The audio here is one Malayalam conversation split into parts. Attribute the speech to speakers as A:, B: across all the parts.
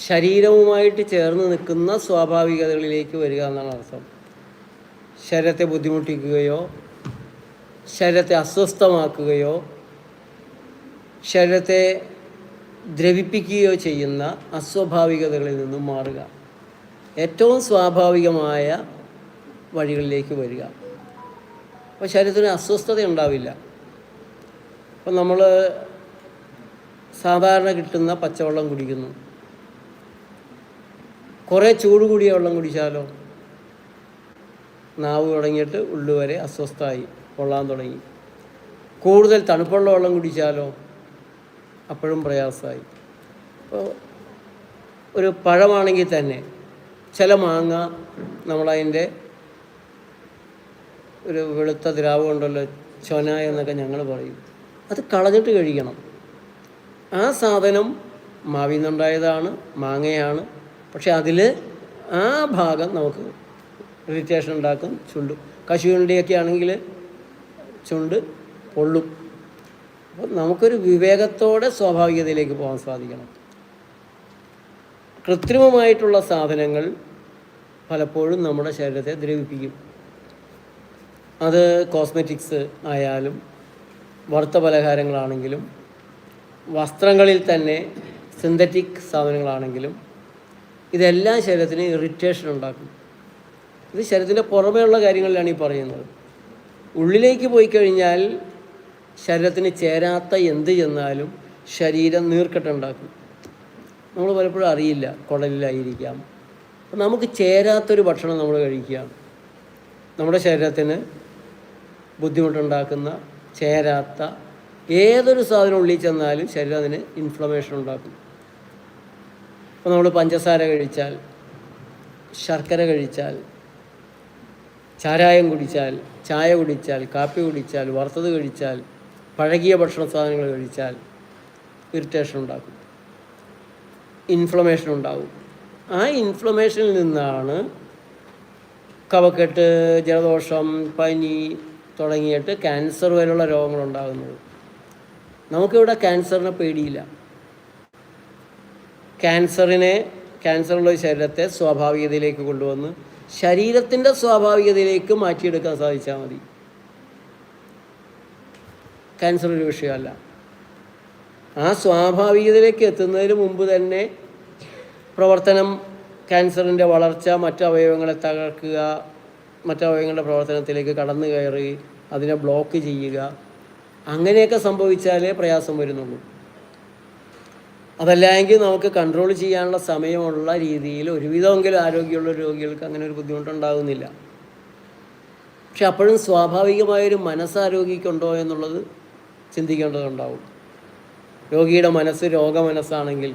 A: ശരീരവുമായിട്ട് ചേർന്ന് നിൽക്കുന്ന സ്വാഭാവികതകളിലേക്ക് വരിക എന്നാണ് അർത്ഥം. ശരീരത്തെ ബുദ്ധിമുട്ടിക്കുകയോ ശരീരത്തെ അസ്വസ്ഥമാക്കുകയോ ശരീരത്തെ ദ്രവിപ്പിക്കുകയോ ചെയ്യുന്ന അസ്വാഭാവികതകളിൽ നിന്നും മാറുക. ഏറ്റവും സ്വാഭാവികമായ വഴികളിലേക്ക് വരിക. അപ്പോൾ ശരീരത്തിന് അസ്വസ്ഥത ഉണ്ടാവില്ല. അപ്പോൾ നമ്മൾ സാധാരണ കിട്ടുന്ന പച്ചവെള്ളം കുടിക്കുന്നു. കുറേ ചൂട് കൂടിയ വെള്ളം കുടിച്ചാലോ? നാവ് തുടങ്ങിയിട്ട് ഉള്ളു വരെ അസ്വസ്ഥമായി കൊള്ളാൻ തുടങ്ങി. കൂടുതൽ തണുപ്പുള്ള വെള്ളം കുടിച്ചാലോ? അപ്പോഴും പ്രയാസമായി. അപ്പോൾ ഒരു പഴമാണെങ്കിൽ തന്നെ ചില മാങ്ങ നമ്മളതിന്റെ ഒരു വെളുത്ത ദ്രാവകം ഉണ്ടല്ലോ ചൊന എന്നൊക്കെ ഞങ്ങൾ പറയും. അത് കളഞ്ഞിട്ട് കഴിക്കണം. ആ സാധനം മാവിൽ നിന്നുണ്ടായതാണ് മാങ്ങയാണ്. പക്ഷെ അതിൽ ആ ഭാഗം നമുക്ക് ഇറിറ്റേഷൻ ഉണ്ടാക്കും ചുണ്ട്. കശുവണ്ടിയൊക്കെ ആണെങ്കിൽ ചുണ്ട് പൊള്ളും. അപ്പോൾ നമുക്കൊരു വിവേകത്തോടെ സ്വാഭാവികതയിലേക്ക് പോകാൻ സാധിക്കണം. കൃത്രിമമായിട്ടുള്ള സാധനങ്ങൾ പലപ്പോഴും നമ്മുടെ ശരീരത്തെ ദ്രവിപ്പിക്കും. അത് കോസ്മെറ്റിക്സ് ആയാലും വറുത്ത പലഹാരങ്ങളാണെങ്കിലും വസ്ത്രങ്ങളിൽ തന്നെ സിന്തറ്റിക് സാധനങ്ങളാണെങ്കിലും ഇതെല്ലാം ശരീരത്തിന് ഇറിറ്റേഷൻ ഉണ്ടാക്കും. ഇത് ശരീരത്തിന്റെ പുറമേയുള്ള കാര്യങ്ങളിലാണ് ഈ പറയുന്നത്. ഉള്ളിലേക്ക് പോയി കഴിഞ്ഞാൽ ശരീരത്തിന് ചേരാത്ത എന്ത് ചെന്നാലും ശരീരം നീർക്കെട്ടുണ്ടാക്കും നമ്മൾ പലപ്പോഴും അറിയില്ല കുടലിലായിരിക്കാം. അപ്പം നമുക്ക് ചേരാത്തൊരു ഭക്ഷണം നമ്മൾ കഴിക്കുകയാണ് നമ്മുടെ ശരീരത്തിന് ബുദ്ധിമുട്ടുണ്ടാക്കുന്ന ചേരാത്ത ഏതൊരു സാധനം ഉള്ളിൽ ചെന്നാലും ശരീരം അതിന് ഇൻഫ്ലമേഷൻ ഉണ്ടാക്കും. അപ്പോൾ നമ്മൾ പഞ്ചസാര കഴിച്ചാൽ ശർക്കര കഴിച്ചാൽ ചാരായം കുടിച്ചാൽ ചായ കുടിച്ചാൽ കാപ്പി കുടിച്ചാൽ വറുത്തത് കഴിച്ചാൽ പഴകിയ ഭക്ഷണ സാധനങ്ങൾ കഴിച്ചാൽ ഇറിറ്റേഷൻ ഉണ്ടാക്കും. ഇൻഫ്ലമേഷൻ ഉണ്ടാകും ആ ഇൻഫ്ലമേഷനിൽ നിന്നാണ് കവക്കെട്ട് ജലദോഷം പനി തുടങ്ങിയിട്ട് ക്യാൻസർ വരെയുള്ള രോഗങ്ങൾ ഉണ്ടാകുന്നത്. നമുക്കിവിടെ ക്യാൻസറിനെ പേടിയില്ല. ക്യാൻസറിനെ ക്യാൻസറുള്ള ശരീരത്തെ സ്വാഭാവികതയിലേക്ക് കൊണ്ടുവന്ന് ശരീരത്തിന്റെ സ്വാഭാവികതയിലേക്ക് മാറ്റിയെടുക്കാൻ സാധിച്ചാൽ മതി. ക്യാൻസർ ഒരു വിഷയമല്ല. ആ സ്വാഭാവികതയിലേക്ക് എത്തുന്നതിന് മുമ്പ് തന്നെ പ്രവർത്തനം ക്യാൻസറിന്റെ വളർച്ച മറ്റു അവയവങ്ങളെ തകർക്കുക മറ്റു അവയവങ്ങളുടെ പ്രവർത്തനത്തിലേക്ക് കടന്നു കയറി അതിനെ ബ്ലോക്ക് ചെയ്യുക അങ്ങനെയൊക്കെ സംഭവിച്ചാലേ പ്രയാസം വരുന്നുള്ളൂ. അതല്ലെങ്കിൽ നമുക്ക് കൺട്രോൾ ചെയ്യാനുള്ള സമയമുള്ള രീതിയിൽ ഒരുവിധമെങ്കിലും ആരോഗ്യമുള്ള രോഗികൾക്ക് അങ്ങനെ ഒരു ബുദ്ധിമുട്ടുണ്ടാകുന്നില്ല. പക്ഷെ അപ്പോഴും സ്വാഭാവികമായൊരു മനസ്സാരോഗ്യക്കുണ്ടോ എന്നുള്ളത് ചിന്തിക്കേണ്ടതുണ്ടാവും. രോഗിയുടെ മനസ്സ് രോഗമനസ്സാണെങ്കിൽ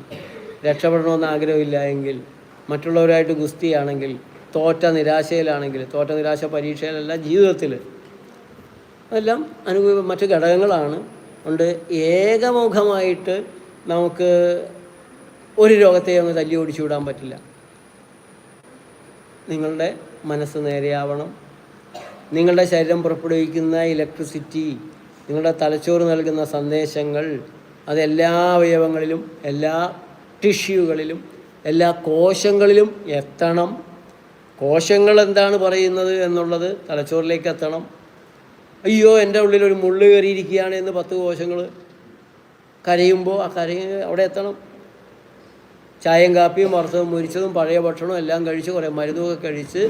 A: രക്ഷപ്പെടണമെന്ന് ആഗ്രഹമില്ല എങ്കിൽ മറ്റുള്ളവരായിട്ട് ഗുസ്തിയാണെങ്കിൽ തോറ്റ നിരാശയിലാണെങ്കിൽ തോറ്റ നിരാശ പരീക്ഷയിലല്ല ജീവിതത്തിൽ. അതെല്ലാം അനുഭവ മറ്റു ഘടകങ്ങളാണ്. അതുകൊണ്ട് ഏകമുഖമായിട്ട് നമുക്ക് ഒരു രോഗത്തെ അങ്ങ് തല്ലി ഓടിച്ചു വിടാൻ പറ്റില്ല. നിങ്ങളുടെ മനസ്സ് നേരെയാവണം. നിങ്ങളുടെ ശരീരം പുറപ്പെടുവിക്കുന്ന ഇലക്ട്രിസിറ്റി നിങ്ങളുടെ തലച്ചോറ് നൽകുന്ന സന്ദേശങ്ങൾ അതെല്ലാ അവയവങ്ങളിലും എല്ലാ ടിഷ്യൂകളിലും എല്ലാ കോശങ്ങളിലും എത്തണം. കോശങ്ങൾ എന്താണ് പറയുന്നത് എന്നുള്ളത് തലച്ചോറിലേക്ക് എത്തണം. അയ്യോ എന്റെ ഉള്ളിൽ ഒരു മുള്ള് കയറിയിരിക്കുകയാണ് എന്ന് പത്ത് കോശങ്ങൾ കരയുമ്പോൾ ആ കരയ അവിടെ എത്തണം. ചായയും കാപ്പിയും വറുത്തതും മുരിച്ചതും പഴയ ഭക്ഷണവും എല്ലാം കഴിച്ച് കുറേ മരുന്നുമൊക്കെ കഴിച്ച്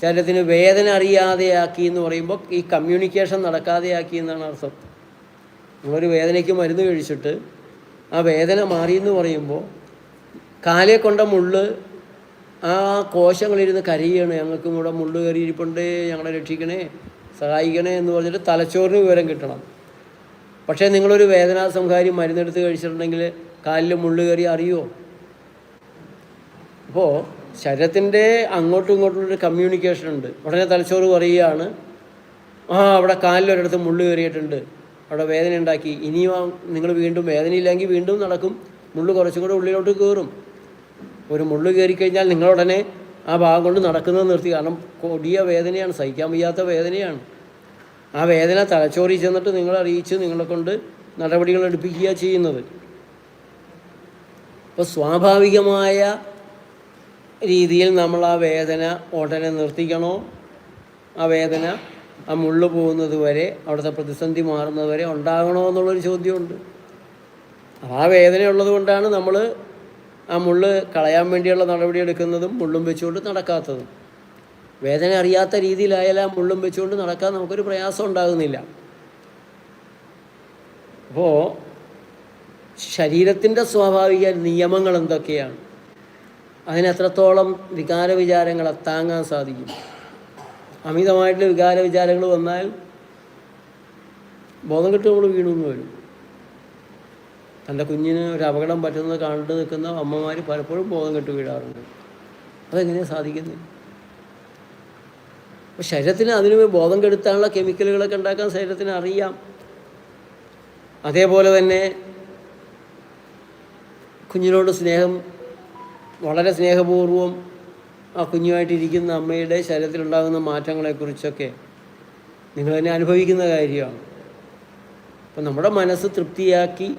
A: ശരീരത്തിന് വേദന അറിയാതെയാക്കി എന്ന് പറയുമ്പോൾ ഈ കമ്മ്യൂണിക്കേഷൻ നടക്കാതെയാക്കി എന്നാണ് അർത്ഥം. നമ്മളൊരു വേദനയ്ക്ക് മരുന്ന് കഴിച്ചിട്ട് ആ വേദന മാറി എന്ന് പറയുമ്പോൾ കാലേ കൊണ്ട മുള്ള് ആ കോശങ്ങളിരുന്ന് കരയാണ് ഞങ്ങൾക്കും ഇവിടെ മുള്ള് കയറിയിരിപ്പുണ്ട്. ഞങ്ങളെ രക്ഷിക്കണേ സഹായിക്കണേ എന്ന് പറഞ്ഞിട്ട് തലച്ചോറിന് വിവരം കിട്ടണം. പക്ഷേ നിങ്ങളൊരു വേദനാ സംഹാരി മരുന്നെടുത്ത് കഴിച്ചിട്ടുണ്ടെങ്കിൽ കാലിൽ മുള്ളു കയറി അറിയുമോ അപ്പോൾ ശരീരത്തിന്റെ അങ്ങോട്ടും ഇങ്ങോട്ടുള്ളൊരു കമ്മ്യൂണിക്കേഷൻ ഉണ്ട്. ഉടനെ തലച്ചോറ് പറയുകയാണ് ആ അവിടെ കാലിലൊരിടത്ത് മുള്ളു കയറിയിട്ടുണ്ട്. അവിടെ വേദന ഉണ്ടാക്കി. ഇനിയും നിങ്ങൾ വീണ്ടും വേദനയില്ലെങ്കിൽ വീണ്ടും നടക്കും. മുള്ളു കുറച്ചും കൂടെ ഉള്ളിലോട്ട് കയറും. ഒരു മുള്ളു കയറി കഴിഞ്ഞാൽ നിങ്ങളുടനെ ആ ഭാഗം കൊണ്ട് നടക്കുന്നത് നിർത്തി. കാരണം കൊടിയ വേദനയാണ് സഹിക്കാൻ വയ്യാത്ത വേദനയാണ്. ആ വേദന തലച്ചോറിൽ ചെന്നിട്ട് നിങ്ങളെ അറിയിച്ച് നിങ്ങളെ കൊണ്ട് നടപടികൾ എടുപ്പിക്കുക ചെയ്യുന്നത്. അപ്പോൾ സ്വാഭാവികമായ രീതിയിൽ നമ്മൾ ആ വേദന ഉടനെ നിർത്തിക്കണോ? ആ വേദന ആ മുള്ളു പോകുന്നത് വരെ അവിടുത്തെ പ്രതിസന്ധി മാറുന്നത് വരെ ഉണ്ടാകണോ എന്നുള്ളൊരു ചോദ്യമുണ്ട്. ആ വേദന ഉള്ളത് കൊണ്ടാണ് നമ്മൾ ആ മുള്ള് കളയാൻ വേണ്ടിയുള്ള നടപടി എടുക്കുന്നതും മുള്ളും വെച്ചുകൊണ്ട് നടക്കാത്തതും. വേദന അറിയാത്ത രീതിയിലായാലും മുള്ളും വെച്ചുകൊണ്ട് നടക്കാൻ നമുക്കൊരു പ്രയാസം ഉണ്ടാകുന്നില്ല. അപ്പോൾ ശരീരത്തിന്റെ സ്വാഭാവിക നിയമങ്ങൾ എന്തൊക്കെയാണ്? അതിനെത്രത്തോളം വികാര വിചാരങ്ങളെ താങ്ങാൻ സാധിക്കും? അമിതമായിട്ടുള്ള വികാര വിചാരങ്ങൾ വന്നാൽ ബോധം കെട്ട് നമ്മൾ വീണു എന്ന് വരും. തന്റെ കുഞ്ഞിന് ഒരു അപകടം പറ്റുന്നത് കണ്ടു നിൽക്കുന്ന അമ്മമാർ പലപ്പോഴും ബോധം കെട്ട് വീഴാറുണ്ട്. അതെങ്ങനെയാണ് സാധിക്കുന്നത്? അപ്പോൾ ശരീരത്തിന് അതിന് ബോധം കെടുത്താനുള്ള കെമിക്കലുകളൊക്കെ ഉണ്ടാക്കാൻ ശരീരത്തിന് അറിയാം. അതേപോലെ തന്നെ കുഞ്ഞിനോട് സ്നേഹം വളരെ സ്നേഹപൂർവം ആ കുഞ്ഞുമായിട്ടിരിക്കുന്ന അമ്മയുടെ ശരീരത്തിലുണ്ടാകുന്ന മാറ്റങ്ങളെക്കുറിച്ചൊക്കെ നിങ്ങൾ തന്നെ അനുഭവിക്കുന്ന കാര്യമാണ്. അപ്പം നമ്മുടെ മനസ്സ് തൃപ്തിയാക്കി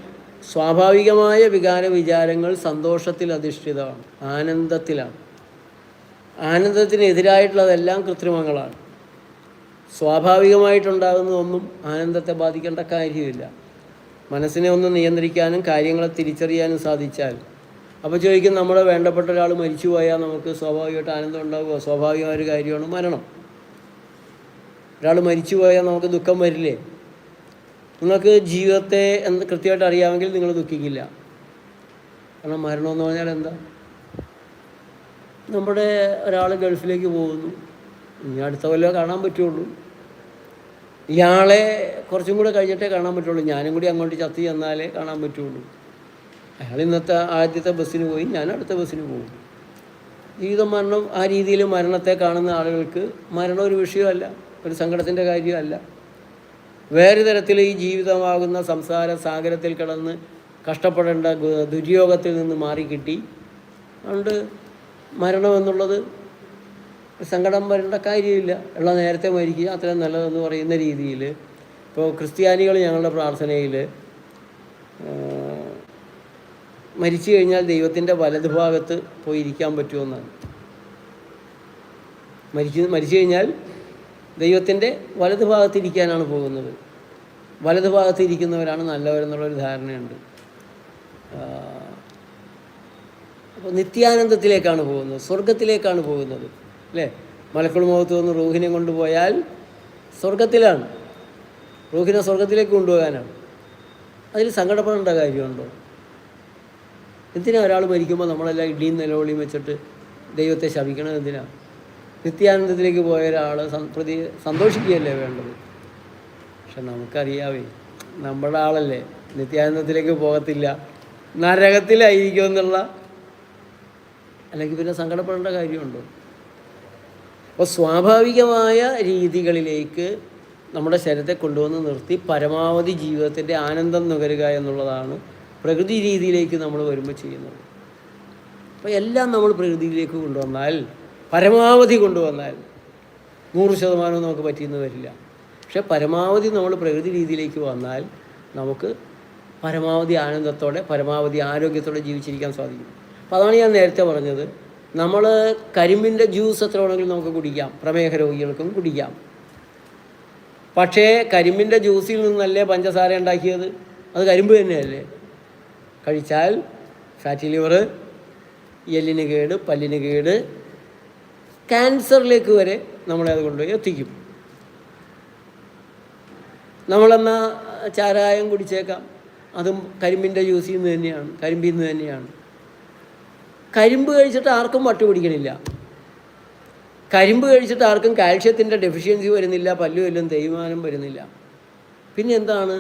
A: സ്വാഭാവികമായ വികാര വിചാരങ്ങൾ സന്തോഷത്തിൽ അധിഷ്ഠിതമാണ് ആനന്ദത്തിലാണ്. ആനന്ദത്തിനെതിരായിട്ടുള്ളതെല്ലാം കൃത്രിമങ്ങളാണ്. സ്വാഭാവികമായിട്ടുണ്ടാകുന്നതൊന്നും ആനന്ദത്തെ ബാധിക്കേണ്ട കാര്യമില്ല. മനസ്സിനെ ഒന്ന് നിയന്ത്രിക്കാനും കാര്യങ്ങളെ തിരിച്ചറിയാനും സാധിച്ചാൽ. അപ്പോൾ ചോദിക്കും നമ്മുടെ വേണ്ടപ്പെട്ട ഒരാൾ മരിച്ചു പോയാൽ നമുക്ക് സ്വാഭാവികമായിട്ട് ആനന്ദം ഉണ്ടാവുക സ്വാഭാവികമായ ഒരു കാര്യമാണ് മരണം. ഒരാൾ മരിച്ചു പോയാൽ നമുക്ക് ദുഃഖം വരില്ലേ? നിങ്ങൾക്ക് ജീവിതത്തെ എന്ന് കൃത്യമായിട്ട് അറിയാമെങ്കിൽ നിങ്ങൾ ദുഃഖിക്കില്ല. കാരണം മരണം എന്ന് പറഞ്ഞാൽ എന്താ? നമ്മുടെ ഒരാൾ ഗൾഫിലേക്ക് പോകുന്നു. ഇനി അടുത്ത കൊല്ലം കാണാൻ പറ്റുള്ളൂ. ഇയാളെ കുറച്ചും കൂടെ കഴിഞ്ഞിട്ടേ കാണാൻ പറ്റുള്ളൂ. ഞാനും കൂടി അങ്ങോട്ട് ചത്തി ചെന്നാലേ കാണാൻ പറ്റുള്ളൂ. അയാൾ ഇന്നത്തെ ആദ്യത്തെ ബസ്സിന് പോയി ഞാൻ അടുത്ത ബസ്സിന് പോകും. ജീവിതം മരണം ആ രീതിയിൽ മരണത്തെ കാണുന്ന ആളുകൾക്ക് മരണം ഒരു വിഷയമല്ല ഒരു സങ്കടത്തിന്റെ കാര്യമല്ല. വേറെ തരത്തിൽ ഈ ജീവിതമാകുന്ന സംസാര സാഗരത്തിൽ കിടന്ന് കഷ്ടപ്പെടേണ്ട ദുര്യോഗത്തിൽ നിന്ന് മാറിക്കിട്ടി. അതുകൊണ്ട് മരണം എന്നുള്ളത് സങ്കടം വരേണ്ട കാര്യമില്ല. ഉള്ള നേരത്തെ മരിക്കുക അത്രയും നല്ലതെന്ന് പറയുന്ന രീതിയിൽ ഇപ്പോൾ ക്രിസ്ത്യാനികൾ ഞങ്ങളുടെ പ്രാർത്ഥനയിൽ മരിച്ചു കഴിഞ്ഞാൽ ദൈവത്തിന്റെ വലതുഭാഗത്ത് പോയി ഇരിക്കാൻ പറ്റുമെന്നാണ്. മരിച്ചു മരിച്ചു കഴിഞ്ഞാൽ ദൈവത്തിന്റെ വലതുഭാഗത്ത് ഇരിക്കാനാണ് പോകുന്നത്. വലതുഭാഗത്ത് ഇരിക്കുന്നവരാണ് നല്ലവരെന്നുള്ളൊരു ധാരണയുണ്ട്. അപ്പോൾ നിത്യാനന്ദത്തിലേക്കാണ് പോകുന്നത് സ്വർഗത്തിലേക്കാണ് പോകുന്നത് അല്ലേ? മലക്കുൾ മുഖത്ത് വന്ന് റൂഹിനെ കൊണ്ടുപോയാൽ സ്വർഗത്തിലാണ് റൂഹിനെ സ്വർഗത്തിലേക്ക് കൊണ്ടുപോകാനാണ്. അതിൽ സങ്കടപ്പെടേണ്ട കാര്യമുണ്ടോ? എന്തിനാ ഒരാൾ മരിക്കുമ്പോൾ നമ്മളെല്ലാം ഇടിയും നിലവിളിയും വെച്ചിട്ട് ദൈവത്തെ ശപിക്കണത് എന്തിനാ? നിത്യാനന്ദത്തിലേക്ക് പോയ ഒരാൾ പ്രതി സന്തോഷിക്കുകയല്ലേ വേണ്ടത്? പക്ഷെ നമുക്കറിയാവേ നമ്മുടെ ആളല്ലേ. നിത്യാനന്ദത്തിലേക്ക് പോകത്തില്ല. നരകത്തിലായിരിക്കും എന്നുള്ള അല്ലെങ്കിൽ പിന്നെ സങ്കടപ്പെടേണ്ട കാര്യമുണ്ടോ? അപ്പോൾ സ്വാഭാവികമായ രീതികളിലേക്ക് നമ്മുടെ ശരീരത്തെ കൊണ്ടുവന്ന് നിർത്തി പരമാവധി ജീവിതത്തിന്റെ ആനന്ദം നുകരുക എന്നുള്ളതാണ് പ്രകൃതി രീതിയിലേക്ക് നമ്മൾ വരുമ്പോൾ ചെയ്യുന്നത്. അപ്പോൾ എല്ലാം നമ്മൾ പ്രകൃതിയിലേക്ക് കൊണ്ടുവന്നാൽ പരമാവധി കൊണ്ടുവന്നാൽ നൂറ് ശതമാനവും നമുക്ക് പറ്റിയെന്ന് വരില്ല. പക്ഷെ പരമാവധി നമ്മൾ പ്രകൃതി രീതിയിലേക്ക് വന്നാൽ നമുക്ക് പരമാവധി ആനന്ദത്തോടെ പരമാവധി ആരോഗ്യത്തോടെ ജീവിച്ചിരിക്കാൻ സാധിക്കും. അപ്പോൾ അതാണ് ഞാൻ നേരത്തെ പറഞ്ഞത്. നമ്മൾ കരിമ്പിന്റെ ജ്യൂസ് എത്ര വേണമെങ്കിലും നമുക്ക് കുടിക്കാം. പ്രമേഹ രോഗികൾക്കും കുടിക്കാം. പക്ഷേ കരിമ്പിന്റെ ജ്യൂസിൽ നിന്നല്ലേ പഞ്ചസാര ഉണ്ടാക്കിയത്? അത് കരിമ്പ് തന്നെയല്ലേ? കഴിച്ചാൽ ഫാറ്റി ലിവർ എല്ലിന് കേട് പല്ലിന് കേട് ക്യാൻസറിലേക്ക് വരെ നമ്മളെ അത് കൊണ്ടുപോയി എത്തിക്കും. നമ്മളെന്നാ ചാരായം കുടിച്ചേക്കാം. അതും കരിമ്പിന്റെ ജ്യൂസിൽ നിന്ന് തന്നെയാണ്. കരിമ്പിൽ നിന്ന് തന്നെയാണ്. കരിമ്പ് കഴിച്ചിട്ട് ആർക്കും വട്ട് പിടിക്കണില്ല. കരിമ്പ് കഴിച്ചിട്ട് ആർക്കും കാൽഷ്യത്തിന്റെ ഡെഫിഷ്യൻസി വരുന്നില്ല പല്ലുവല്ലും തേയ്മാനം വരുന്നില്ല. പിന്നെ എന്താണ്?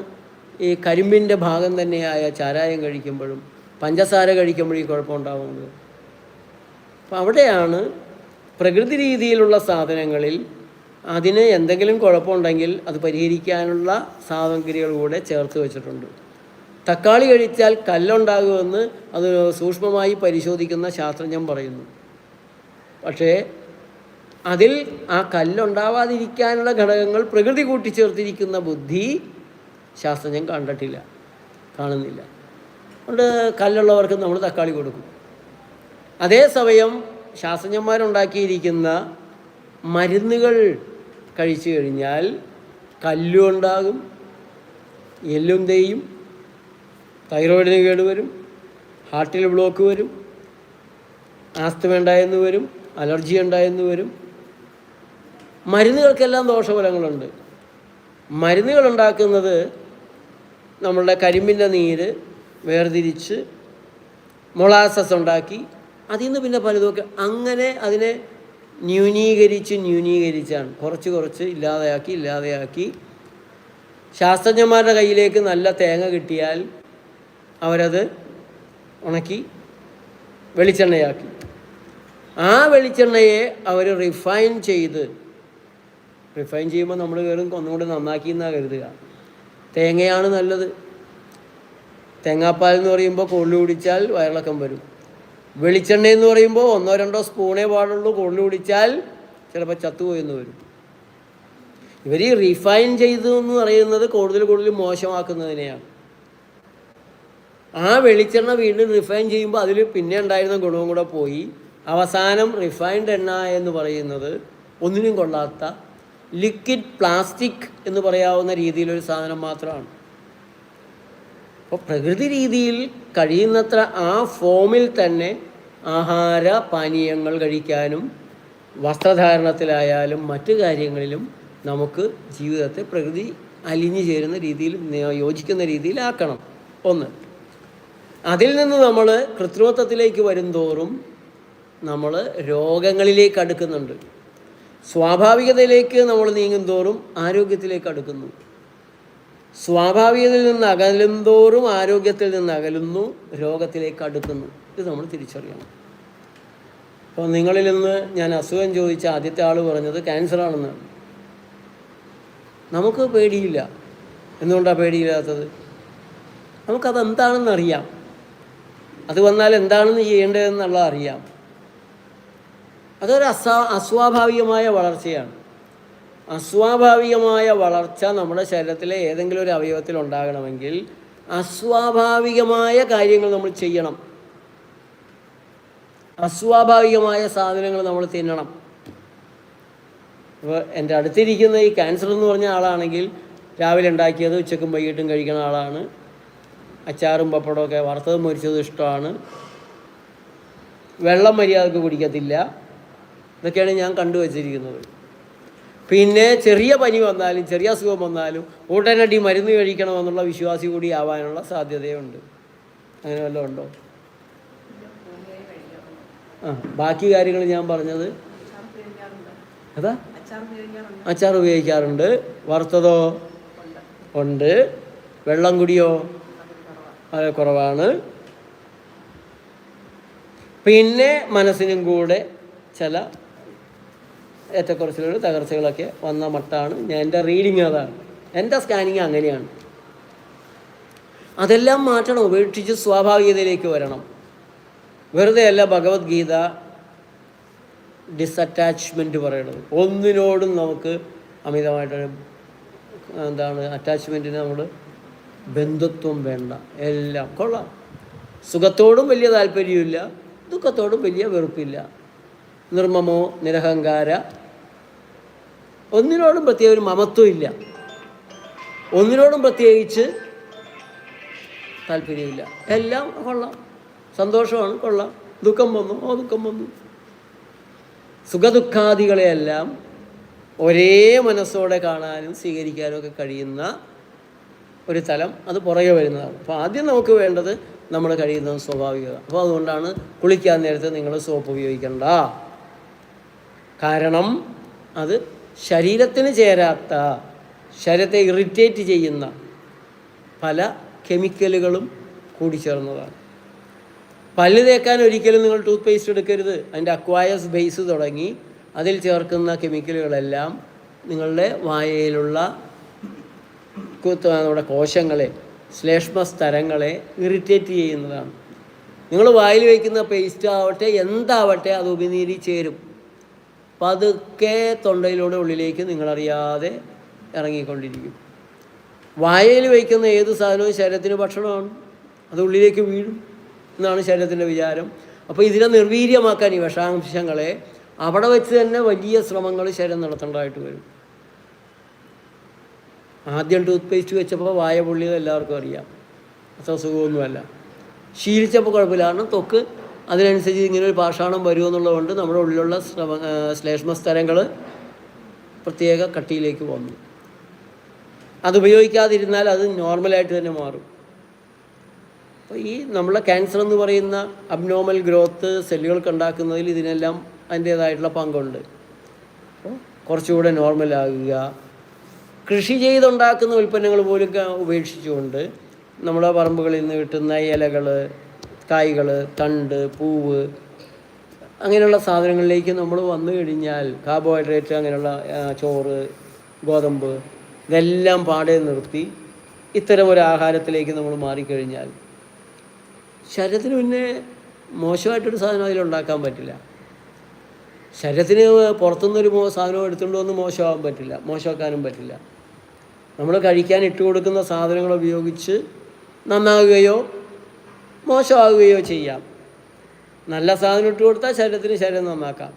A: ഈ കരിമ്പിന്റെ ഭാഗം തന്നെയായ ചാരായം കഴിക്കുമ്പോഴും പഞ്ചസാര കഴിക്കുമ്പോഴും ഈ കുഴപ്പമുണ്ടാകുന്നത് അപ്പം അവിടെയാണ് പ്രകൃതി രീതിയിലുള്ള സാധനങ്ങളിൽ അതിന് എന്തെങ്കിലും കുഴപ്പമുണ്ടെങ്കിൽ അത് പരിഹരിക്കാനുള്ള സാമഗ്രികൾ കൂടെ ചേർത്ത് വെച്ചിട്ടുണ്ട്. തക്കാളി കഴിച്ചാൽ കല്ലുണ്ടാകുമെന്ന് അത് സൂക്ഷ്മമായി പരിശോധിക്കുന്ന ശാസ്ത്രജ്ഞൻ പറയുന്നു. പക്ഷേ അതിൽ ആ കല്ലുണ്ടാവാതിരിക്കാനുള്ള ഘടകങ്ങൾ പ്രകൃതി കൂട്ടിച്ചേർത്തിരിക്കുന്ന ബുദ്ധി ശാസ്ത്രജ്ഞൻ കണ്ടിട്ടില്ല കാണുന്നില്ല. അതുകൊണ്ട് കല്ലുള്ളവർക്ക് നമ്മൾ തക്കാളി കൊടുക്കും. അതേസമയം ശാസ്ത്രജ്ഞന്മാരുണ്ടാക്കിയിരിക്കുന്ന മരുന്നുകൾ കഴിച്ചു കഴിഞ്ഞാൽ കല്ലുണ്ടാകും എല്ലും തേയും തൈറോയിഡിന് കേടുവരും ഹാർട്ടിൽ ബ്ലോക്ക് വരും ആസ്തമ ഉണ്ടായെന്ന് വരും അലർജി ഉണ്ടായെന്ന് വരും. മരുന്നുകൾക്കെല്ലാം ദോഷഫലങ്ങളുണ്ട്. മരുന്നുകൾ ഉണ്ടാക്കുന്നത് നമ്മളുടെ കരിമ്പിന്റെ നീര് വേർതിരിച്ച് മൊളാസസ് ഉണ്ടാക്കി അതിൽ നിന്ന് പിന്നെ പലതൊക്കെ അങ്ങനെ അതിനെ ന്യൂനീകരിച്ച് ന്യൂനീകരിച്ചാണ്. കുറച്ച് കുറച്ച് ഇല്ലാതെയാക്കി ഇല്ലാതെയാക്കി. ശാസ്ത്രജ്ഞന്മാരുടെ കയ്യിലേക്ക് നല്ല തേങ്ങ കിട്ടിയാൽ അവരത് ഉണക്കി വെളിച്ചെണ്ണയാക്കി. ആ വെളിച്ചെണ്ണയെ അവർ റിഫൈൻ ചെയ്ത്. റിഫൈൻ ചെയ്യുമ്പോൾ നമ്മൾ വെറും ഒന്നുകൂടെ നന്നാക്കി എന്നാണ് കരുതുക. തേങ്ങയാണ് നല്ലത്. തേങ്ങാപ്പാൽ എന്ന് പറയുമ്പോൾ കൊള്ളു കുടിച്ചാൽ വയറിളക്കം വരും. വെളിച്ചെണ്ണ എന്ന് പറയുമ്പോൾ ഒന്നോ രണ്ടോ സ്പൂണേ പാടുള്ളൂ കൊള്ളു കുടിച്ചാൽ ചിലപ്പോൾ ചത്തുപോയെന്ന് വരും. ഇവർ ഈ റിഫൈൻ ചെയ്തു എന്ന് പറയുന്നത് കൂടുതൽ കൂടുതൽ മോശമാക്കുന്നതിനെയാണ്. ആ വെളിച്ചെണ്ണ വീണ്ടും റിഫൈൻ ചെയ്യുമ്പോൾ അതിൽ പിന്നെ ഉണ്ടായിരുന്ന ഗുണവും കൂടെ പോയി. അവസാനം റിഫൈൻഡ് എണ്ണ എന്ന് പറയുന്നത് ഒന്നിനും കൊള്ളാത്ത ലിക്വിഡ് പ്ലാസ്റ്റിക് എന്ന് പറയാവുന്ന രീതിയിലൊരു സാധനം മാത്രമാണ്. അപ്പോൾ പ്രകൃതി രീതിയിൽ കഴിയുന്നത്ര ആ ഫോമിൽ തന്നെ ആഹാര പാനീയങ്ങൾ കഴിക്കാനും വസ്ത്രധാരണത്തിലായാലും മറ്റു കാര്യങ്ങളിലും നമുക്ക് ജീവിതത്തെ പ്രകൃതി അലിഞ്ഞു ചേരുന്ന രീതിയിൽ യോജിക്കുന്ന രീതിയിലാക്കണം. ഒന്ന്. അതിൽ നിന്ന് നമ്മൾ കൃത്രിമത്വത്തിലേക്ക് വരുംതോറും നമ്മൾ രോഗങ്ങളിലേക്ക് അടുക്കുന്നുണ്ട്. സ്വാഭാവികതയിലേക്ക് നമ്മൾ നീങ്ങും തോറും ആരോഗ്യത്തിലേക്ക് അടുക്കുന്നു. സ്വാഭാവികതയിൽ നിന്ന് അകലും തോറും ആരോഗ്യത്തിൽ നിന്ന് അകലുന്നു രോഗത്തിലേക്ക് അടുക്കുന്നു. ഇത് നമ്മൾ തിരിച്ചറിയണം. അപ്പോൾ നിങ്ങളിൽ നിന്ന് ഞാൻ അസുഖം ചോദിച്ച ആദ്യത്തെ ആൾ പറഞ്ഞത് ക്യാൻസറാണെന്നാണ് നമുക്ക് പേടിയില്ല. എന്തുകൊണ്ടാണ് പേടിയില്ലാത്തത്? നമുക്കതെന്താണെന്ന് അറിയാം അത് വന്നാൽ എന്താണെന്ന് ചെയ്യേണ്ടതെന്നുള്ളത് അറിയാം. അതൊരു അസാ അസ്വാഭാവികമായ വളർച്ചയാണ്. അസ്വാഭാവികമായ വളർച്ച നമ്മുടെ ശരീരത്തിലെ ഏതെങ്കിലും ഒരു അവയവത്തിൽ ഉണ്ടാകണമെങ്കിൽ അസ്വാഭാവികമായ കാര്യങ്ങൾ നമ്മൾ ചെയ്യണം. അസ്വാഭാവികമായ സാധനങ്ങൾ നമ്മൾ തിന്നണം. ഇപ്പോൾ എന്റെ അടുത്തിരിക്കുന്ന ഈ ക്യാൻസർ എന്ന് പറഞ്ഞ ആളാണെങ്കിൽ രാവിലെ ഉണ്ടാക്കിയത് ഉച്ചക്കും വൈകിട്ടും കഴിക്കുന്ന ആളാണ്. അച്ചാറും പപ്പടമൊക്കെ വറുത്തതും മരിച്ചതും ഇഷ്ടമാണ്. വെള്ളം മര്യാദയ്ക്ക് കുടിക്കത്തില്ല. ഇതൊക്കെയാണ് ഞാൻ കണ്ടുവച്ചിരിക്കുന്നത് പിന്നെ ചെറിയ പനി വന്നാലും ചെറിയ അസുഖം വന്നാലും ഉടനടി മരുന്ന് കഴിക്കണമെന്നുള്ള വിശ്വാസി കൂടി ആവാനുള്ള സാധ്യതയുണ്ട്. അങ്ങനെ വല്ലതും ഉണ്ടോ? ആ ബാക്കി കാര്യങ്ങൾ ഞാൻ പറഞ്ഞത്. അതാ അച്ചാർ ഉപയോഗിക്കാറുണ്ട്. വറുത്തതോ? ഉണ്ട്. വെള്ളം കുടിയോ? വളരെ കുറവാണ്. പിന്നെ മനസ്സിനും കൂടെ ചില ഏറ്റക്കുറച്ചിലുകൾ തകർച്ചകളൊക്കെ വന്ന മട്ടാണ്. ഞാൻ എന്റെ റീഡിങ് അതാണ്. എന്റെ സ്കാനിങ് അങ്ങനെയാണ്. അതെല്ലാം മാറ്റണം ഉപേക്ഷിച്ച് സ്വാഭാവികതയിലേക്ക് വരണം. വെറുതെ അല്ല ഭഗവത്ഗീത ഡിസറ്റാച്ച്മെന്റ് പറയണത്. ഒന്നിനോടും നമുക്ക് അമിതമായിട്ട് എന്താണ് അറ്റാച്ച്മെന്റിന് നമ്മൾ ബന്ധുത്വം വേണ്ട. എല്ലാം കൊള്ളാം. സുഖത്തോടും വലിയ താല്പര്യമില്ല ദുഃഖത്തോടും വലിയ വെറുപ്പില്ല. നിർമ്മമോ നിരഹങ്കാര. ഒന്നിനോടും പ്രത്യേക ഒരു മമത്വം ഇല്ല. ഒന്നിനോടും പ്രത്യേകിച്ച് താല്പര്യമില്ല. എല്ലാം കൊള്ളാം. സന്തോഷമാണ് കൊള്ളാം. ദുഃഖം വന്നു ഓ ദുഃഖം വന്നു. സുഖദുഃഖാദികളെയെല്ലാം ഒരേ മനസ്സോടെ കാണാനും സ്വീകരിക്കാനും ഒക്കെ കഴിയുന്ന ഒരു തലം അത് പുറകെ വരുന്നതാണ്. അപ്പോൾ ആദ്യം നമുക്ക് വേണ്ടത് നമ്മൾ കഴിയുന്നത് സ്വാഭാവികത അപ്പോൾ അതുകൊണ്ടാണ് കുളിക്കാൻ നേരത്തെ നിങ്ങൾ സോപ്പ് ഉപയോഗിക്കണ്ട. കാരണം അത് ശരീരത്തിന് ചേരാത്ത ശരീരത്തെ ഇറിറ്റേറ്റ് ചെയ്യുന്ന പല കെമിക്കലുകളും കൂടി ചേർന്നതാണ്. പല്ല് തേക്കാൻ ഒരിക്കലും നിങ്ങൾ ടൂത്ത് പേസ്റ്റ് എടുക്കരുത്. അതിന്റെ അക്വായസ് ബേസ് തുടങ്ങി അതിൽ ചേർക്കുന്ന കെമിക്കലുകളെല്ലാം നിങ്ങളുടെ വായയിലുള്ള കുത്ത് നമ്മുടെ കോശങ്ങളെ ശ്ലേഷ്മ സ്ഥലങ്ങളെ ഇറിറ്റേറ്റ് ചെയ്യുന്നതാണ്. നിങ്ങൾ വായിൽ വയ്ക്കുന്ന പേസ്റ്റ് ആവട്ടെ എന്താവട്ടെ അത് ഉപനീരി ചേരും. പതുക്കെ തൊണ്ടയിലൂടെ ഉള്ളിലേക്ക് നിങ്ങളറിയാതെ ഇറങ്ങിക്കൊണ്ടിരിക്കും. വായയിൽ വയ്ക്കുന്ന ഏത് സാധനവും ശരീരത്തിന് ഭക്ഷണമാണ്. അത് ഉള്ളിലേക്ക് വീഴും എന്നാണ് ശരീരത്തിന്റെ വിചാരം. അപ്പോൾ ഇതിനെ നിർവീര്യമാക്കാൻ ഈ വിഷാംശങ്ങളെ അവിടെ വെച്ച് തന്നെ വലിയ ശ്രമങ്ങൾ ശരീരം നടത്തേണ്ടതായിട്ട് വരും. ആദ്യം ടൂത്ത് പേസ്റ്റ് വെച്ചപ്പോൾ വായ പൊള്ളിയത് എല്ലാവർക്കും അറിയാം. അത്ര സുഖമൊന്നുമല്ല. ശീലിച്ചപ്പോൾ കുഴപ്പമില്ല. കാരണം തൊക്ക് അതിനനുസരിച്ച് ഇങ്ങനെ ഒരു പാഷാണം വരുമെന്നുള്ളതുകൊണ്ട് നമ്മുടെ ഉള്ളിലുള്ള ശ്രമ ശ്ലേഷ്മസ്തരങ്ങൾ പ്രത്യേക കട്ടിയിലേക്ക് വന്നു. അത് ഉപയോഗിക്കാതിരുന്നാൽ അത് നോർമലായിട്ട് തന്നെ മാറും. അപ്പോൾ ഈ നമ്മളെ ക്യാൻസർ എന്ന് പറയുന്ന അബ്നോർമൽ ഗ്രോത്ത് സെല്ലുകൾക്ക് ഉണ്ടാക്കുന്നതിൽ ഇതിനെല്ലാം അതിന്റേതായിട്ടുള്ള പങ്കുണ്ട്. അപ്പോൾ കുറച്ചുകൂടെ നോർമലാകുക കൃഷി ചെയ്തുണ്ടാക്കുന്ന ഉൽപ്പന്നങ്ങൾ പോലും ഉപേക്ഷിച്ചുകൊണ്ട് നമ്മുടെ പറമ്പുകളിൽ നിന്ന് കിട്ടുന്ന ഇലകൾ കായ്കൾ തണ്ട് പൂവ് അങ്ങനെയുള്ള സാധനങ്ങളിലേക്ക് നമ്മൾ വന്നു കഴിഞ്ഞാൽ കാർബോഹൈഡ്രേറ്റ് അങ്ങനെയുള്ള ചോറ് ഗോതമ്പ് ഇതെല്ലാം പാടെ നിർത്തി ഇത്തരം ഒരു ആഹാരത്തിലേക്ക് നമ്മൾ മാറിക്കഴിഞ്ഞാൽ ശരീരത്തിന് പിന്നെ മോശമായിട്ടൊരു സാധനം അതിലുണ്ടാക്കാൻ പറ്റില്ല. ശരീരത്തിന് പുറത്തുനിന്നൊരു മോ സാധനം എടുത്തുകൊണ്ട് വന്ന് മോശമാകാൻ പറ്റില്ല. മോശമാക്കാനും പറ്റില്ല. നമ്മൾ കഴിക്കാൻ ഇട്ട് കൊടുക്കുന്ന സാധനങ്ങൾ ഉപയോഗിച്ച് നന്നാകുകയോ മോശമാകുകയോ ചെയ്യാം. നല്ല സാധനം ഇട്ട് കൊടുത്താൽ ശരീരത്തിന് ശരീരം നന്നാക്കാം.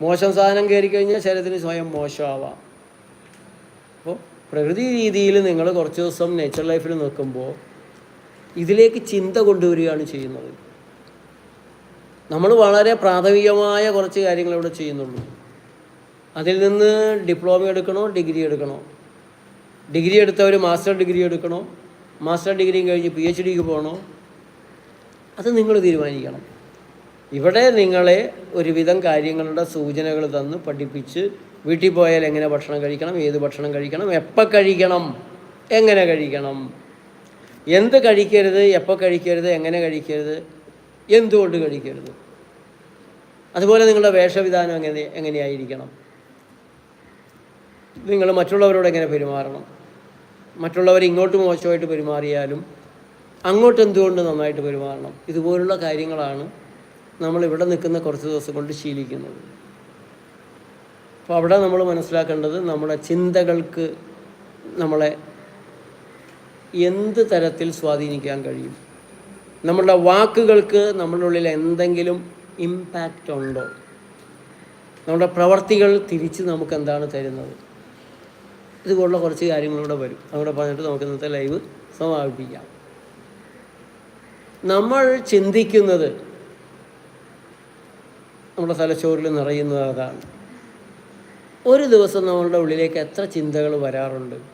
A: മോശം സാധനം കയറി കഴിഞ്ഞാൽ ശരീരത്തിന് സ്വയം മോശമാവാം. അപ്പോൾ പ്രകൃതി രീതിയിൽ നിങ്ങൾ കുറച്ച് ദിവസം നേച്ചർ ലൈഫിൽ നിൽക്കുമ്പോൾ ഇതിലേക്ക് ചിന്ത കൊണ്ടുവരികയാണ് ചെയ്യുന്നത്. നമ്മൾ വളരെ പ്രാഥമികമായ കുറച്ച് കാര്യങ്ങൾ ഇവിടെ ചെയ്യുന്നുള്ളൂ. അതിൽ നിന്ന് ഡിപ്ലോമ എടുക്കണോ ഡിഗ്രി എടുക്കണോ? ഡിഗ്രി എടുത്തവർ മാസ്റ്റർ ഡിഗ്രി എടുക്കണോ? മാസ്റ്റർ ഡിഗ്രിയും കഴിഞ്ഞ് പി എച്ച് ഡിക്ക് പോകണോ? അത് നിങ്ങൾ തീരുമാനിക്കണം. ഇവിടെ നിങ്ങളെ ഒരുവിധം കാര്യങ്ങളുടെ സൂചനകൾ തന്ന് പഠിപ്പിച്ച് വീട്ടിൽ പോയാൽ എങ്ങനെ ഭക്ഷണം കഴിക്കണം ഏത് ഭക്ഷണം കഴിക്കണം എപ്പോൾ കഴിക്കണം എങ്ങനെ കഴിക്കണം? എന്ത് കഴിക്കരുത് എപ്പോൾ കഴിക്കരുത് എങ്ങനെ കഴിക്കരുത്? എന്തുകൊണ്ട് കഴിക്കരുത്? അതുപോലെ നിങ്ങളുടെ വേഷവിധാനം എങ്ങനെ എങ്ങനെയായിരിക്കണം? നിങ്ങൾ മറ്റുള്ളവരോട് എങ്ങനെ പെരുമാറണം? മറ്റുള്ളവർ ഇങ്ങോട്ട് മോശമായിട്ട് പെരുമാറിയാലും അങ്ങോട്ട് എന്തുകൊണ്ട് നന്നായിട്ട് പെരുമാറണം? ഇതുപോലുള്ള കാര്യങ്ങളാണ് നമ്മൾ ഇവിടെ നിൽക്കുന്ന കുറച്ച് ദിവസം കൊണ്ട് ശീലിക്കുന്നത്. അപ്പോൾ അവിടെ നമ്മൾ മനസ്സിലാക്കേണ്ടത് നമ്മുടെ ചിന്തകൾക്ക് നമ്മളെ എന്ത് തരത്തിൽ സ്വാധീനിക്കാൻ കഴിയും? നമ്മളുടെ വാക്കുകൾക്ക് നമ്മുടെ ഉള്ളിൽ എന്തെങ്കിലും ഇമ്പാക്റ്റ് ഉണ്ടോ? നമ്മുടെ പ്രവർത്തികൾ തിരിച്ച് നമുക്ക് എന്താണ് തരുന്നത്? ഇതുപോലുള്ള കുറച്ച് കാര്യങ്ങളൂടെ വരും. അവിടെ പറഞ്ഞിട്ട് നമുക്ക് ഇന്നത്തെ ലൈവ് സമാപിപ്പിക്കാം. നമ്മൾ ചിന്തിക്കുന്നത് നമ്മുടെ തലച്ചോറിൽ നിറയുന്നത് അതാണ്. ഒരു ദിവസം നമ്മളുടെ ഉള്ളിലേക്ക് എത്ര ചിന്തകൾ വരാറുണ്ട്?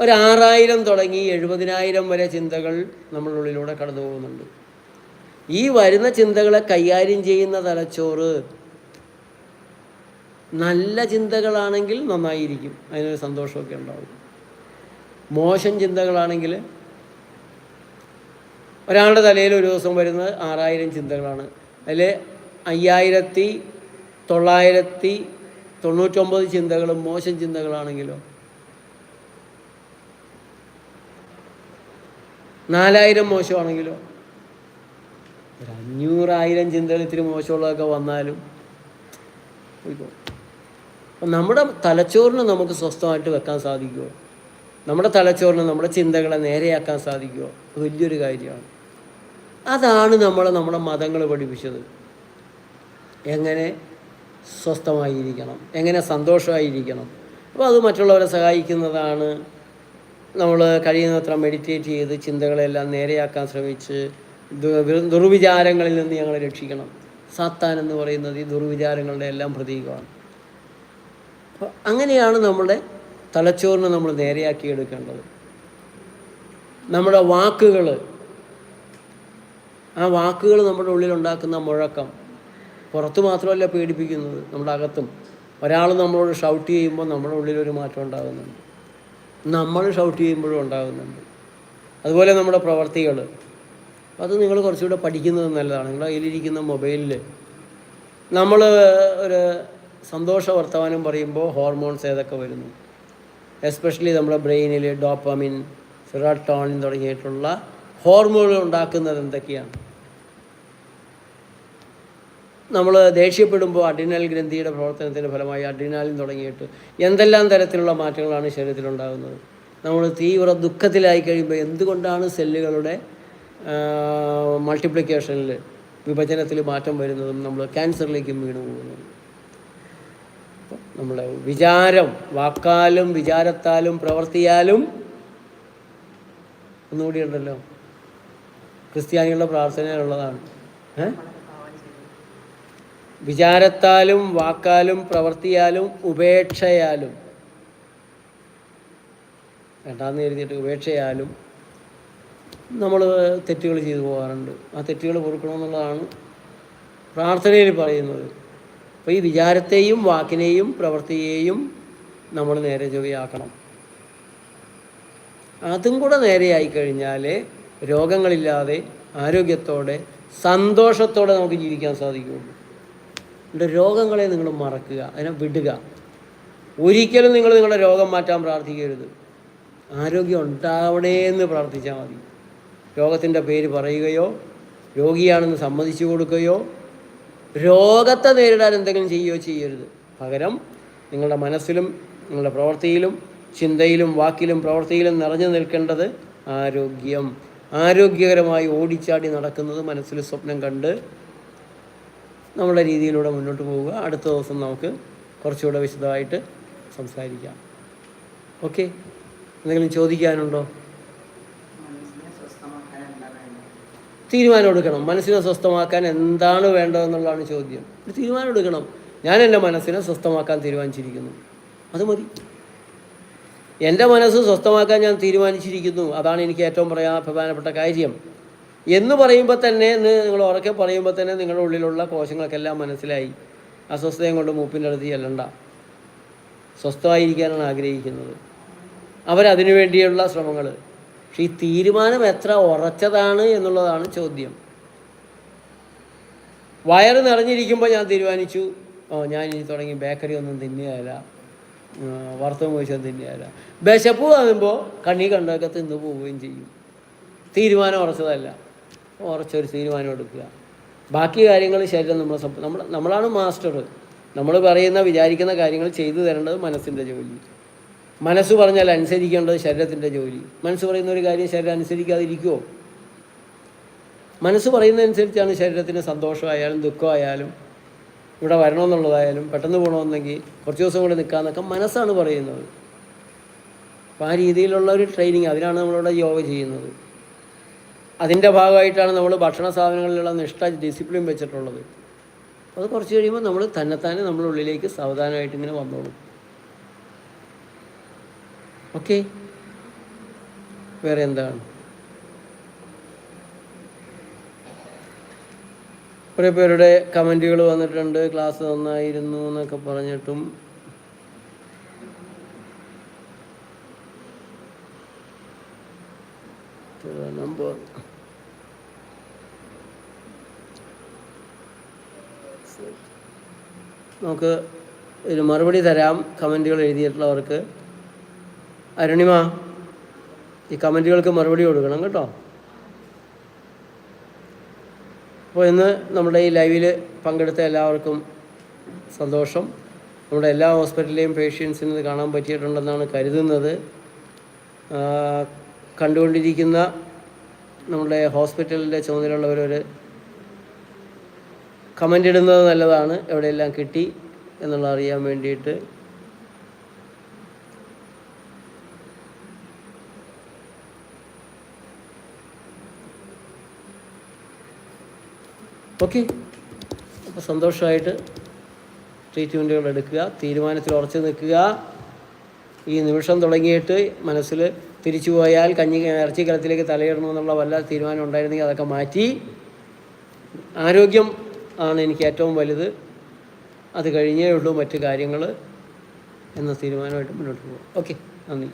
A: ഒരു ആറായിരം തുടങ്ങി എഴുപതിനായിരം വരെ ചിന്തകൾ നമ്മളുള്ളിലൂടെ കടന്നു പോകുന്നുണ്ട്. ഈ വരുന്ന ചിന്തകളെ കൈകാര്യം ചെയ്യുന്ന തലച്ചോറ് നല്ല ചിന്തകളാണെങ്കിൽ നന്നായിരിക്കും. അതിനൊരു സന്തോഷമൊക്കെ ഉണ്ടാവും. മോശം ചിന്തകളാണെങ്കിൽ ഒരാളുടെ തലയിൽ ഒരു ദിവസം വരുന്നത് ആറായിരം ചിന്തകളാണ്. അതിൽ അയ്യായിരത്തി തൊള്ളായിരത്തി തൊണ്ണൂറ്റൊമ്പത് ചിന്തകളും മോശം ചിന്തകളാണെങ്കിലോ നാലായിരം മോശമാണെങ്കിലോ? ഒരു അഞ്ഞൂറായിരം ചിന്തകൾ ഇത്തിരി മോശമുള്ളതൊക്കെ വന്നാലും അപ്പം നമ്മുടെ തലച്ചോറിന് നമുക്ക് സ്വസ്ഥമായിട്ട് വെക്കാൻ സാധിക്കുമോ നമ്മുടെ തലച്ചോറിന് നമ്മുടെ ചിന്തകളെ നേരെയാക്കാൻ സാധിക്കുമോ വലിയൊരു കാര്യമാണ്. അതാണ് നമ്മളെ നമ്മുടെ മതങ്ങൾ പഠിപ്പിച്ചത്. എങ്ങനെ സ്വസ്ഥമായിരിക്കണം? എങ്ങനെ സന്തോഷമായിരിക്കണം? അപ്പോൾ അത് മറ്റുള്ളവരെ സഹായിക്കുന്നതാണ് നമ്മൾ കഴിയുന്നത്ര മെഡിറ്റേറ്റ് ചെയ്ത് ചിന്തകളെല്ലാം നേരെയാക്കാൻ ശ്രമിച്ച് ദുർവിചാരങ്ങളിൽ നിന്ന് ഞങ്ങളെ രക്ഷിക്കണം. സാത്താൻ എന്ന് പറയുന്നത് ഈ ദുർവിചാരങ്ങളുടെ എല്ലാം പ്രതീകമാണ്. അപ്പോൾ അങ്ങനെയാണ് നമ്മുടെ തലച്ചോറിനെ നമ്മൾ നേരെയാക്കി എടുക്കേണ്ടത്. നമ്മുടെ വാക്കുകൾ ആ വാക്കുകൾ നമ്മുടെ ഉള്ളിലുണ്ടാക്കുന്ന മുഴക്കം പുറത്ത് മാത്രമല്ല പേടിപ്പിക്കുന്നത് നമ്മുടെ അകത്തും. ഒരാൾ നമ്മളോട് ഷൗട്ട് ചെയ്യുമ്പോൾ നമ്മുടെ ഉള്ളിലൊരു മാറ്റം ഉണ്ടാകുന്നുണ്ട്. നമ്മൾ ഷൗട്ട് ചെയ്യുമ്പോഴും ഉണ്ടാകുന്നുണ്ട്. അതുപോലെ നമ്മുടെ പ്രവർത്തികൾ അത് നിങ്ങൾ കുറച്ചുകൂടെ പഠിക്കുന്നത് നല്ലതാണ്. നിങ്ങളുടെ കയ്യിലിരിക്കുന്ന മൊബൈലിൽ നമ്മൾ ഒരു സന്തോഷ വർത്തമാനം പറയുമ്പോൾ ഹോർമോൺസ് ഏതൊക്കെ വരുന്നു? എസ്പെഷ്യലി നമ്മുടെ ബ്രെയിനിൽ ഡോപ്പമിൻ സിറാട്ടോണിൻ തുടങ്ങിയിട്ടുള്ള ഹോർമോണുകൾ ഉണ്ടാക്കുന്നത് എന്തൊക്കെയാണ്? നമ്മൾ ദേഷ്യപ്പെടുമ്പോൾ അഡിനൽ ഗ്രന്ഥിയുടെ പ്രവർത്തനത്തിന്റെ ഫലമായി അഡിനാലിൻ തുടങ്ങിയിട്ട് എന്തെല്ലാം തരത്തിലുള്ള മാറ്റങ്ങളാണ് ശരീരത്തിലുണ്ടാകുന്നത് നമ്മൾ തീവ്ര ദുഃഖത്തിലായി കഴിയുമ്പോൾ എന്തുകൊണ്ടാണ് സെല്ലുകളുടെ മൾട്ടിപ്ലിക്കേഷനിൽ വിഭജനത്തിൽ മാറ്റം വരുന്നതും നമ്മൾ ക്യാൻസറിലേക്കും വീണു പോകുന്നതും? നമ്മളെ വിചാരം വാക്കാലും വിചാരത്താലും പ്രവർത്തിയാലും ഒന്നുകൂടി ഉണ്ടല്ലോ. ക്രിസ്ത്യാനികളുടെ പ്രാർത്ഥനയിലുള്ളതാണ്. ഏ? വിചാരത്താലും വാക്കാലും പ്രവർത്തിയാലും ഉപേക്ഷയാലും. വേണ്ടാന്ന് എഴുതിയിട്ട് ഉപേക്ഷയാലും നമ്മൾ തെറ്റുകൾ ചെയ്തു പോകാറുണ്ട്. ആ തെറ്റുകൾ പൊറുക്കണമെന്നുള്ളതാണ് പ്രാർത്ഥനയിൽ പറയുന്നത്. അപ്പോൾ ഈ വിചാരത്തെയും വാക്കിനെയും പ്രവൃത്തിയെയും നമ്മൾ നേരെ ചൊവ്വയാക്കണം. അതും കൂടെ നേരെയായി കഴിഞ്ഞാൽ രോഗങ്ങളില്ലാതെ ആരോഗ്യത്തോടെ സന്തോഷത്തോടെ നമുക്ക് ജീവിക്കാൻ സാധിക്കുകയുള്ളൂ എന്റെ രോഗങ്ങളെ നിങ്ങൾ മറക്കുക അതിനെ വിടുക. ഒരിക്കലും നിങ്ങൾ നിങ്ങളുടെ രോഗം മാറ്റാൻ പ്രാർത്ഥിക്കരുത്. ആരോഗ്യം ഉണ്ടാവണേ എന്ന് പ്രാർത്ഥിച്ചാൽ മതി. രോഗത്തിന്റെ പേര് പറയുകയോ രോഗിയാണെന്ന് സമ്മതിച്ചു കൊടുക്കുകയോ രോഗത്തെ നേരിടാൻ എന്തെങ്കിലും ചെയ്യുകയോ ചെയ്യരുത്. പകരം നിങ്ങളുടെ മനസ്സിലും നിങ്ങളുടെ പ്രവൃത്തിയിലും ചിന്തയിലും വാക്കിലും പ്രവൃത്തിയിലും നിറഞ്ഞു നിൽക്കേണ്ടത് ആരോഗ്യം. ആരോഗ്യകരമായി ഓടിച്ചാടി നടക്കുന്നത് മനസ്സിൽ സ്വപ്നം കണ്ട് നമ്മുടെ രീതിയിലൂടെ മുന്നോട്ട് പോവുക. അടുത്ത ദിവസം നമുക്ക് കുറച്ചുകൂടെ വിശദമായിട്ട് സംസാരിക്കാം. ഓക്കെ? എന്തെങ്കിലും ചോദിക്കാനുണ്ടോ? തീരുമാനം എടുക്കണം. മനസ്സിനെ സ്വസ്ഥമാക്കാൻ എന്താണ് വേണ്ടതെന്നുള്ളതാണ് ചോദ്യം. ഒരു തീരുമാനം എടുക്കണം. ഞാൻ എന്റെ മനസ്സിനെ സ്വസ്ഥമാക്കാൻ തീരുമാനിച്ചിരിക്കുന്നു. അത് മതി. എന്റെ മനസ്സ് സ്വസ്ഥമാക്കാൻ ഞാൻ തീരുമാനിച്ചിരിക്കുന്നു. അതാണ് എനിക്ക് ഏറ്റവും പ്രധാനപ്പെട്ട കാര്യം. എന്ന് പറയുമ്പോൾ തന്നെ എന്ന് നിങ്ങൾ ഉറക്കെ പറയുമ്പോൾ തന്നെ നിങ്ങളുടെ ഉള്ളിലുള്ള കോശങ്ങളൊക്കെ എല്ലാം മനസ്സിലായി. അസ്വസ്ഥതയും കൊണ്ട് മൂപ്പിന്റെ അടുത്ത് ചെല്ലണ്ട. സ്വസ്ഥമായിരിക്കാനാണ് ആഗ്രഹിക്കുന്നത്. അവരതിനു വേണ്ടിയുള്ള ശ്രമങ്ങൾ പക്ഷെ ഈ തീരുമാനം എത്ര ഉറച്ചതാണ് എന്നുള്ളതാണ് ചോദ്യം. വയറ് നിറഞ്ഞിരിക്കുമ്പോൾ ഞാൻ തീരുമാനിച്ചു. ഓ ഞാൻ ഇനി തുടങ്ങി ബേക്കറി ഒന്നും തിന്നുകയല്ല. വറുത്ത മോശം തിന്നുകയല്ല. വിശപ്പ് കാണുമ്പോൾ കണ്ണി കണ്ടൊക്കെ തിന്നു പോവുകയും ചെയ്യും. തീരുമാനം ഉറച്ചതല്ല. ഉറച്ചൊരു തീരുമാനം എടുക്കുക ബാക്കി കാര്യങ്ങൾ ശരീരം നമ്മളെ നമ്മൾ നമ്മളാണ് മാസ്റ്റർ നമ്മൾ പറയുന്ന വിചാരിക്കുന്ന കാര്യങ്ങൾ ചെയ്തു തരേണ്ടത് മനസ്സിന്റെ ജോലി. മനസ്സ് പറഞ്ഞാൽ അനുസരിക്കേണ്ടത് ശരീരത്തിന്റെ ജോലി. മനസ്സ് പറയുന്ന ഒരു കാര്യം ശരീരം അനുസരിക്കാതിരിക്കുമോ മനസ്സ് പറയുന്നതനുസരിച്ചാണ് ശരീരത്തിന് സന്തോഷമായാലും ദുഃഖമായാലും ഇവിടെ വരണമെന്നുള്ളതായാലും പെട്ടെന്ന് പോകണമെന്നെങ്കിൽ കുറച്ച് ദിവസം കൂടെ നിൽക്കാമെന്നൊക്കെ മനസ്സാണ് പറയുന്നത്. അപ്പോൾ ആ രീതിയിലുള്ള ഒരു ട്രെയിനിങ് അതിനാണ് നമ്മളിവിടെ യോഗ ചെയ്യുന്നത്. അതിന്റെ ഭാഗമായിട്ടാണ് നമ്മൾ ഭക്ഷണ സാധനങ്ങളിലുള്ള നിഷ്ഠ ഡിസിപ്ലിൻ വെച്ചിട്ടുള്ളത്. അത് കുറച്ച് കഴിയുമ്പോൾ നമ്മൾ തന്നെത്താനെ നമ്മുടെ ഉള്ളിലേക്ക് സാവധാനമായിട്ട് ഇങ്ങനെ വന്നോളും. ഓക്കെ വേറെ എന്താണ് കുറേ പേരുടെ കമന്റുകൾ വന്നിട്ടുണ്ട്. ക്ലാസ് നന്നായിരുന്നു എന്നൊക്കെ പറഞ്ഞിട്ടും നമുക്ക് ഒരു മറുപടി തരാം കമന്റുകൾ എഴുതിയിട്ടുള്ളവർക്ക്. അരുണിമ ഈ കമന്റുകൾക്ക് മറുപടി കൊടുക്കണം കേട്ടോ. അപ്പോൾ ഇന്ന് നമ്മുടെ ഈ ലൈവിൽ പങ്കെടുത്ത എല്ലാവർക്കും സന്തോഷം. നമ്മുടെ എല്ലാ ഹോസ്പിറ്റലിലെയും പേഷ്യൻസിന് ഇത് കാണാൻ പറ്റിയിട്ടുണ്ടെന്നാണ് കരുതുന്നത്. കണ്ടുകൊണ്ടിരിക്കുന്ന നമ്മുടെ ഹോസ്പിറ്റലിന്റെ ചുമതലയുള്ളവരൊരു കമന്റ് ഇടുന്നത് നല്ലതാണ്. എവിടെയെല്ലാം കിട്ടി എന്നുള്ള അറിയാൻ വേണ്ടിയിട്ട്. ഓക്കെ. അപ്പോൾ സന്തോഷമായിട്ട് ട്രീറ്റ്മെന്റുകൾ എടുക്കുക. തീരുമാനത്തിൽ ഉറച്ചു നിൽക്കുക. ഈ നിമിഷം തുടങ്ങിയിട്ട് മനസ്സിൽ തിരിച്ചു പോയാൽ കഞ്ഞി ഇറച്ചിക്കലത്തിലേക്ക് തലയിടണമെന്നുള്ള വല്ല തീരുമാനം ഉണ്ടായിരുന്നെങ്കിൽ അതൊക്കെ മാറ്റി. ആരോഗ്യം ആണ് എനിക്ക് ഏറ്റവും വലുത്. അത് കഴിഞ്ഞേ ഉള്ളൂ മറ്റു കാര്യങ്ങൾ എന്ന തീരുമാനമായിട്ട് മുന്നോട്ട് പോകും. ഓക്കെ നന്ദി.